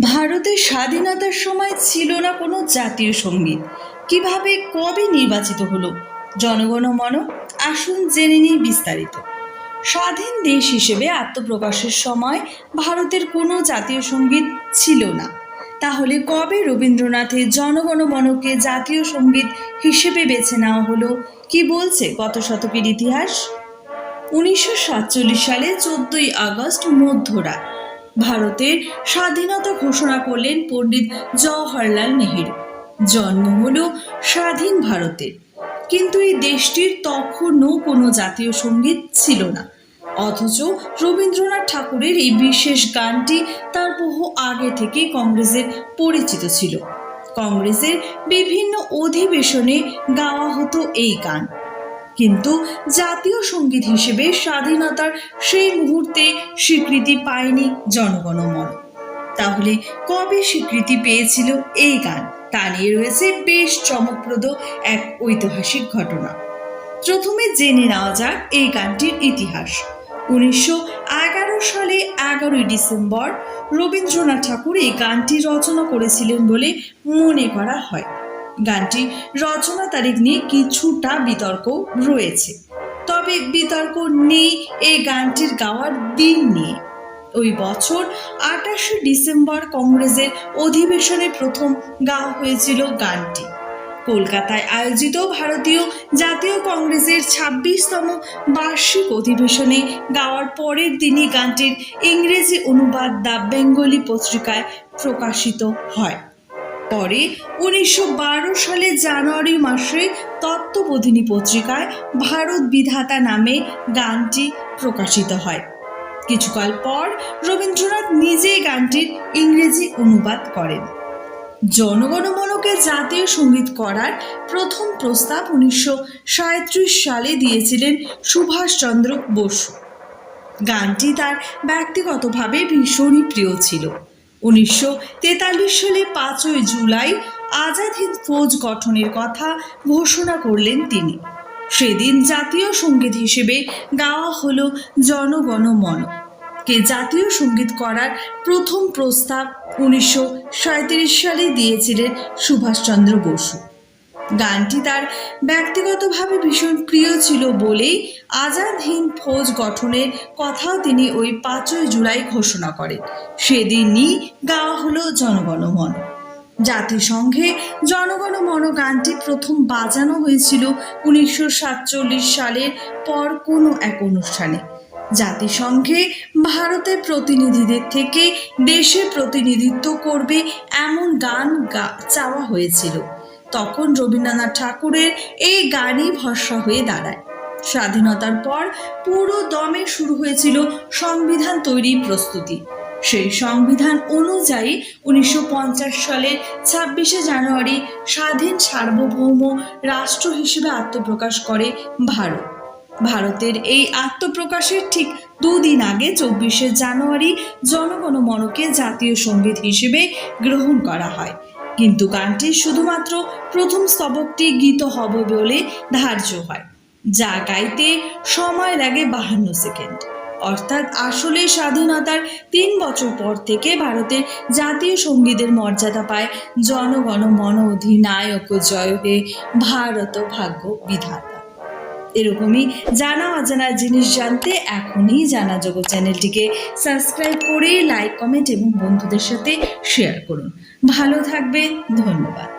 ভারতের স্বাধীনতার সময় ছিল না কোনো জাতীয় সংগীত। কীভাবে, কবে নির্বাচিত হলো? জনগণ মন, আসুন জেনে নিই বিস্তারিত। স্বাধীন দেশ হিসেবে আত্মপ্রকাশের সময় ভারতের কোনো জাতীয় সংগীত ছিল না। তাহলে কবে রবীন্দ্রনাথের জনগণ মনকে জাতীয় সংগীত হিসেবে বেছে নেওয়া হলো? কি বলছে গত শতকের ইতিহাস? উনিশশো সাতচল্লিশ সালে চোদ্দই আগস্ট মধ্যরাত। ভারতের স্বাধীনতা ঘোষণা করলেন পণ্ডিত জওহরলাল নেহেরু। জন্ম হল স্বাধীন ভারতের কিন্তু এই দেশটির তখনও কোনো জাতীয় সংগীত ছিল না। অথচ রবীন্দ্রনাথ ঠাকুরের এই বিশেষ গানটি তার বহু আগে থেকেই কংগ্রেসের পরিচিত ছিল। কংগ্রেসের বিভিন্ন অধিবেশনে গাওয়া হতো এই গান। কিন্তু জাতীয় সংগীত হিসেবে স্বাধীনতার সেই মুহূর্তে স্বীকৃতি পায়নি জনগণমন তাহলে কবে স্বীকৃতি পেয়েছিল এই গান? তা নিয়ে রয়েছে বেশ চমকপ্রদ এক ঐতিহাসিক ঘটনা। প্রথমে জেনে নেওয়া যাক এই গানটির ইতিহাস। উনিশশো এগারো সালে এগারোই ডিসেম্বর রবীন্দ্রনাথ ঠাকুর এই গানটি রচনা করেছিলেন বলে মনে করা হয়। গানটি রচনা তারিখ নিয়ে কিছুটা বিতর্ক রয়েছে। তবে বিতর্ক নেই এই গানটির গাওয়ার দিন নিয়ে। ওই বছর আটাশে ডিসেম্বর কংগ্রেসের অধিবেশনে প্রথম গাওয়া হয়েছিল গানটি। কলকাতায় আয়োজিত ভারতীয় জাতীয় কংগ্রেসের ছাব্বিশতম বার্ষিক অধিবেশনে গাওয়ার পরের দিনই গানটির ইংরেজি অনুবাদ দ্য বেঙ্গলি পত্রিকায় প্রকাশিত হয়। পরে উনিশশো বারো সালে জানুয়ারি মাসে তত্ত্ববোধিনী পত্রিকায় ভারত বিধাতা নামে গানটি প্রকাশিত হয়। কিছুকাল পর রবীন্দ্রনাথ নিজেই গানটির ইংরেজি অনুবাদ করেন। জনগণমনকে জাতীয় সংগীত করার প্রথম প্রস্তাব উনিশশো সালে দিয়েছিলেন সুভাষচন্দ্র বসু। গানটি তার ব্যক্তিগতভাবে ভীষণই প্রিয় ছিল। উনিশশো তেতাল্লিশ সালে পাঁচই জুলাই আজাদ হিন্দ ফৌজ গঠনের কথা ঘোষণা করলেন তিনি। সেদিন জাতীয় সংগীত হিসেবে গাওয়া হল জনগণ মন। কে জাতীয় সংগীত করার প্রথম প্রস্তাব উনিশশো সালে দিয়েছিলেন সুভাষচন্দ্র বসু। গানটি তার ব্যক্তিগতভাবে ভীষণ প্রিয় ছিল বলেই আজাদ হিন্দ ফৌজ গঠনের কথাও তিনি ওই পাঁচই জুলাই ঘোষণা করেন। সেদিনই গাওয়া হলো জনগণমন। জাতিসংঘে জনগণমন গানটি প্রথম বাজানো হয়েছিল উনিশশো সাতচল্লিশ সালের পর কোনো এক অনুষ্ঠানে। জাতিসংঘে ভারতের প্রতিনিধিদের থেকে দেশে প্রতিনিধিত্ব করবে এমন গান চাওয়া হয়েছিল। তখন রবীন্দ্রনাথ ঠাকুরের এই গানই ভরসা হয়ে দাঁড়ায়। স্বাধীনতার পর পুরো দমে শুরু হয়েছিল সংবিধান তৈরির প্রস্তুতি। সেই সংবিধান অনুযায়ী উনিশশো সালের ছাব্বিশে জানুয়ারি স্বাধীন সার্বভৌম রাষ্ট্র হিসেবে আত্মপ্রকাশ করে ভারত। ভারতের এই আত্মপ্রকাশের ঠিক দুদিন আগে চব্বিশে জানুয়ারি জনগণ মনকে জাতীয় সংগীত হিসেবে গ্রহণ করা হয়। কিন্তু গানটি শুধুমাত্র প্রথম স্তবকটি গীত হবে বলে ধার্য হয়, যা গাইতে সময় লাগে বাহান্ন সেকেন্ড। অর্থাৎ আসলে স্বাধীনতার তিন বছর পর থেকে ভারতের জাতীয় সঙ্গীতের মর্যাদা পায় জনগণ মন অধিনায়ক জয় হে ভারত ভাগ্য বিধাতা। এরকমই জানা অজানা জিনিস জানতে এখনই জানা জগৎ চ্যানেলটিকে সাবস্ক্রাইব করে লাইক, কমেন্ট এবং বন্ধুদের সাথে শেয়ার করুন। ভালো থাকবেন ধন্যবাদ।